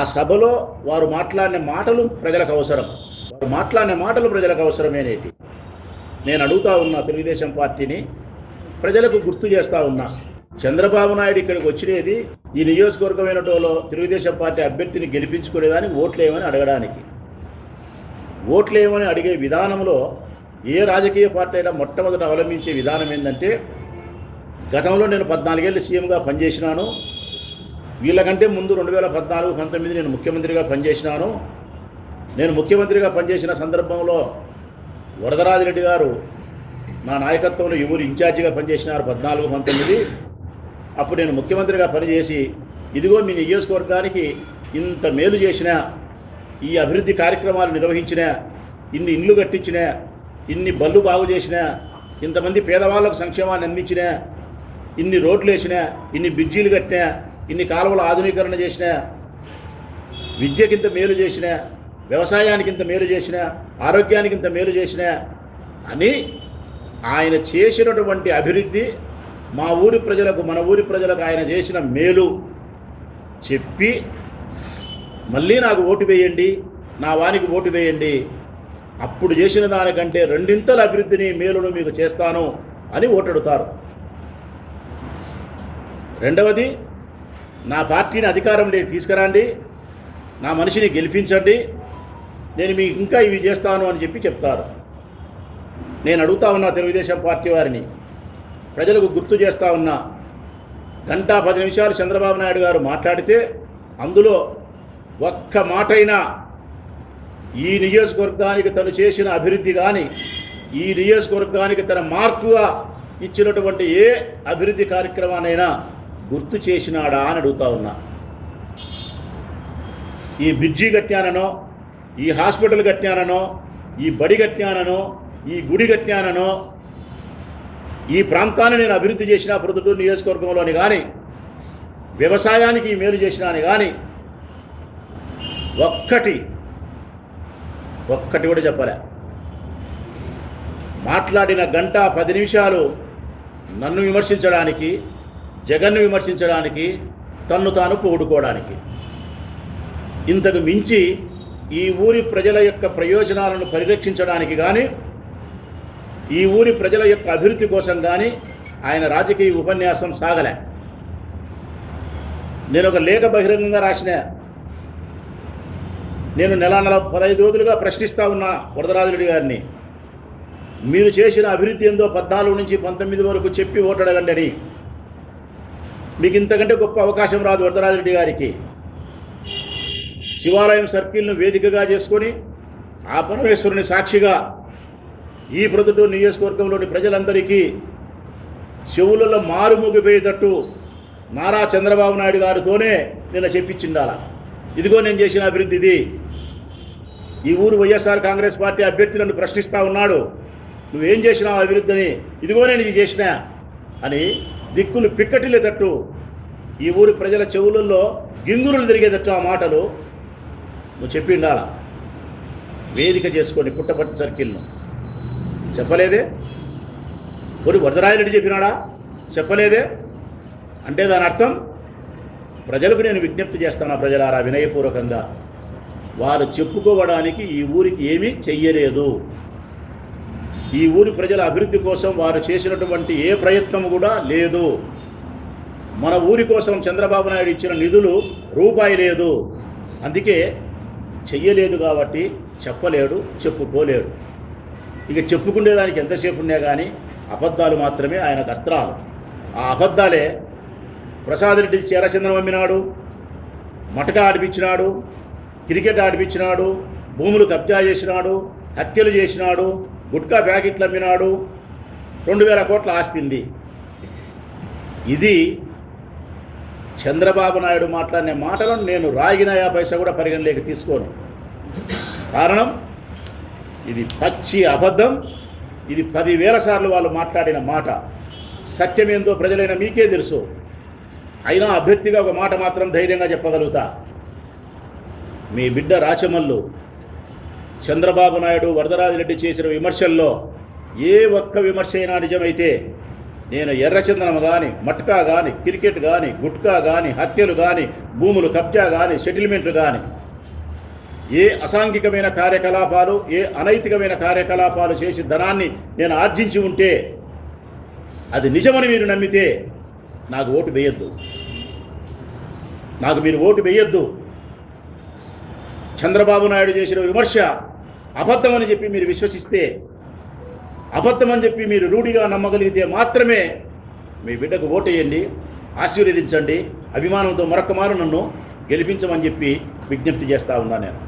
ఆ సభలో వారు మాట్లాడిన మాటలు ప్రజలకు అవసరం. వారు మాట్లాడిన మాటలు ప్రజలకు అవసరమేనేటి నేను అడుగుతా ఉన్నా తెలుగుదేశం పార్టీని ప్రజలకు గుర్తు చేస్తూ ఉన్నా. చంద్రబాబు నాయుడు ఇక్కడికి వచ్చినది ఈ నియోజకవర్గమైనటోలో తెలుగుదేశం పార్టీ అభ్యర్థిని గెలిపించుకునేదానికి ఓట్లేమని అడగడానికి. ఓట్లేమని అడిగే విధానంలో ఏ రాజకీయ పార్టీ అయినా మొట్టమొదట అవలంబించే విధానం ఏంటంటే గతంలో నేను పద్నాలుగేళ్ళు సీఎంగా పనిచేసినాను వీళ్ళకంటే ముందు రెండు వేల పద్నాలుగు పంతొమ్మిది నేను ముఖ్యమంత్రిగా పనిచేసినాను. నేను ముఖ్యమంత్రిగా పనిచేసిన సందర్భంలో వరదరాజిరెడ్డి గారు నా నాయకత్వంలో ఎవరు ఇన్ఛార్జిగా పనిచేసినారు పద్నాలుగు పంతొమ్మిది. అప్పుడు నేను ముఖ్యమంత్రిగా పనిచేసి ఇదిగో మీ నియోజకవర్గానికి ఇంత మేలు చేసిన ఈ అభివృద్ధి కార్యక్రమాలు నిర్వహించిన ఇన్ని ఇండ్లు కట్టించిన ఇన్ని బళ్ళు బాగు చేసిన ఇంతమంది పేదవాళ్ళకు సంక్షేమాన్ని అందించిన ఇన్ని రోడ్లు వేసిన ఇన్ని బ్రిడ్జీలు కట్టినా ఇన్ని కాలువలు ఆధునీకరణ చేసిన విద్యకి ఇంత మేలు చేసిన వ్యవసాయానికి ఇంత మేలు చేసిన ఆరోగ్యానికి ఇంత మేలు చేసిన అని ఆయన చేసినటువంటి అభివృద్ధి మా ఊరి ప్రజలకు మన ఊరి ప్రజలకు ఆయన చేసిన మేలు చెప్పి మళ్ళీ నాకు ఓటు వేయండి నా వానికి ఓటు వేయండి. అప్పుడు చేసిన దానికంటే రెండింతల అభివృద్ధిని మేలును మీకు చేస్తాను అని ఓటెడుతారు. రెండవది నా పార్టీని అధికారంలో తీసుకురండి నా మనిషిని గెలిపించండి నేను మీకు ఇంకా ఇవి చేస్తాను అని చెప్పి చెప్తారు. నేను అడుగుతా ఉన్నా తెలుగుదేశం పార్టీ వారిని ప్రజలకు గుర్తు చేస్తా ఉన్నా గంట పది నిమిషాలు చంద్రబాబు నాయుడు గారు మాట్లాడితే అందులో ఒక్క మాటైనా ఈ నియోజకవర్గానికి తను చేసిన అభివృద్ధి కానీ ఈ నియోజకవర్గానికి తన మార్పుగా ఇచ్చినటువంటి ఏ అభివృద్ధి కార్యక్రమానైనా గుర్తు చేసినాడా అని అడుగుతా ఉన్నా. ఈ బ్రిడ్జి కట్టాననో ఈ హాస్పిటల్ కట్టాననో ఈ బడి కట్టాననో ఈ గుడి కట్టాననో ఈ ప్రాంతాన్ని నేను అభివృద్ధి చేసిన ప్రొద్దుటూరు నియోజకవర్గంలోని కానీ వ్యవసాయానికి మేలు చేసినాని కానీ ఒక్కటి ఒక్కటి కూడా చెప్పలే. మాట్లాడిన గంట పది నిమిషాలు నన్ను విమర్శించడానికి జగన్ను విమర్శించడానికి తన్ను తాను పోడుకోవడానికి. ఇంతకు మించి ఈ ఊరి ప్రజల యొక్క ప్రయోజనాలను పరిరక్షించడానికి కానీ ఈ ఊరి ప్రజల యొక్క అభివృద్ధి కోసం కానీ ఆయన రాజకీయ ఉపన్యాసం సాగలే. నేను ఒక లేఖ బహిరంగంగా రాసిన. నేను నెల నెల పదహైదు రోజులుగా ప్రశ్నిస్తూ ఉన్నా వరదరాజురెడ్డి గారిని. మీరు చేసిన అభివృద్ధి ఏందో పద్నాలుగు నుంచి పంతొమ్మిది వరకు చెప్పి ఓటడగండి అని. మీకు ఇంతకంటే గొప్ప అవకాశం రాదు వరదరాజరెడ్డి గారికి. శివాలయం సర్కిల్ను వేదికగా చేసుకొని ఆ పరమేశ్వరుని సాక్షిగా ఈ ప్రొద్దుటూరు నియోజకవర్గంలోని ప్రజలందరికీ చెవులలో మారుమోగిపోయేటట్టు నారా చంద్రబాబు నాయుడు గారితోనే నిన్న చెప్పించిండాల. ఇదిగో నేను చేసిన అభివృద్ధి ఇది. ఈ ఊరు వైఎస్ఆర్ కాంగ్రెస్ పార్టీ అభ్యర్థులను ప్రశ్నిస్తూ ఉన్నాడు. నువ్వేం చేసినావు అభివృద్ధిని? ఇదిగో నేను ఇది చేసిన అని దిక్కులు పిక్కటిల్లేటట్టు ఈ ఊరి ప్రజల చెవులలో గింగురులు తిరిగేటట్టు ఆ మాటలు. నువ్వు చెప్పిండాల వేదిక చేసుకొని పుట్టపర్తి సర్కిల్ను. చెప్పలేదే? ఒరి వరదరాజరెడ్డి చెప్పినాడా? చెప్పలేదే? అంటే దాని అర్థం? ప్రజలకు నేను విజ్ఞప్తి చేస్తాను ఆ ప్రజలారా వినయపూర్వకంగా. వారు చెప్పుకోవడానికి ఈ ఊరికి ఏమీ చెయ్యలేదు. ఈ ఊరి ప్రజల అభివృద్ధి కోసం వారు చేసినటువంటి ఏ ప్రయత్నం కూడా లేదు. మన ఊరి కోసం చంద్రబాబు నాయుడు ఇచ్చిన నిధులు రూపాయి లేదు. అందుకే చెయ్యలేదు కాబట్టి చెప్పలేడు చెప్పుకోలేడు. ఇక చెప్పుకునేదానికి ఎంతసేపు ఉన్నా కానీ అబద్ధాలు మాత్రమే ఆయనకు అస్త్రాలు. ఆ అబద్ధాలే ప్రసాద్ రెడ్డి చీరచంద్రం అమ్మినాడు మటక ఆడిపించినాడు క్రికెట్ ఆడిపించినాడు భూములు కబ్జా చేసినాడు హత్యలు చేసినాడు గుట్కా ప్యాకెట్లు అమ్మినాడు. రెండు వేల కోట్ల ఆస్తింది ఇది చంద్రబాబు నాయుడు మాట్లాడిన మాటలను నేను రాగిన యా పైసా కూడా పరిగణలోకి తీసుకోను. కారణం ఇది పచ్చి అబద్ధం ఇది పదివేల సార్లు వాళ్ళు మాట్లాడిన మాట. సత్యమేందో ప్రజలైన మీకే తెలుసు. అయినా అభ్యర్థిగా ఒక మాట మాత్రం ధైర్యంగా చెప్పగలుగుతా. మీ బిడ్డ రాచమల్లు చంద్రబాబు నాయుడు వరదరాజిరెడ్డి చేసిన విమర్శల్లో ఏ ఒక్క విమర్శ అయినా నిజమైతే నేను ఎర్రచందనం కానీ మట్కా కానీ క్రికెట్ కానీ గుట్కా కానీ హత్యలు కానీ భూములు కబ్జా కానీ సెటిల్మెంట్లు కానీ ఏ అసాంఘికమైన కార్యకలాపాలు ఏ అనైతికమైన కార్యకలాపాలు చేసి ధనాన్ని నేను ఆర్జించి ఉంటే అది నిజమని మీరు నమ్మితే నాకు ఓటు వేయొద్దు. నాకు మీరు ఓటు వేయొద్దు. చంద్రబాబు నాయుడు చేసిన విమర్శ అబద్ధం అని చెప్పి మీరు విశ్వసిస్తే అబద్ధం అని చెప్పి మీరు రూఢిగా నమ్మగలిగితే మాత్రమే మీ బిడ్డకు ఓటేయండి ఆశీర్వదించండి అభిమానంతో మరొక మారు నన్ను గెలిపించమని చెప్పి విజ్ఞప్తి చేస్తూ ఉన్నాను నేను.